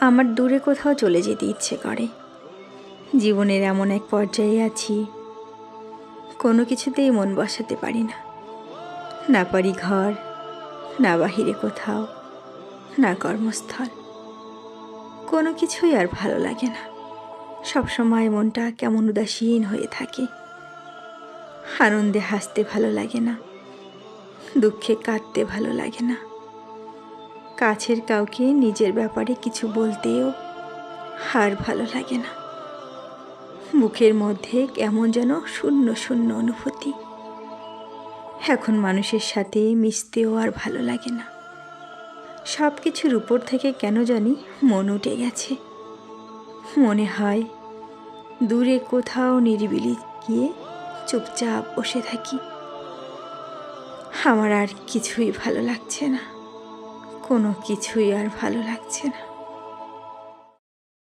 আমার দূরে কোথাও চলে যেতে ইচ্ছে করে। জীবনের এমন এক পর্যায়ে আছি, কোনো কিছুতেই মন বসাতে পারি না। না পারি ঘর, না বাহিরে কোথাও, না কর্মস্থল। কোনো কিছুই আর ভালো লাগে না। সবসময় মনটা কেমন উদাসীন হয়ে থাকে। আনন্দে হাসতে ভালো লাগে না, দুঃখে কাঁদতে ভালো লাগে না। কাছের কাউকে নিজের ব্যাপারে কিছু বলতেও আর ভালো লাগে না। বুকের মধ্যে কেমন যেন শূন্য শূন্য অনুভূতি। এখন মানুষের সাথে মিশতেও আর ভালো লাগে না। সব কিছুর উপর থেকে কেন জানি মন উঠে গেছে। মনে হয় দূরে কোথাও নিরিবিলি গিয়ে চুপচাপ বসে থাকি। আমার আর কিছুই ভালো লাগছে না। কোনো কিছুই আর ভালো লাগছে না।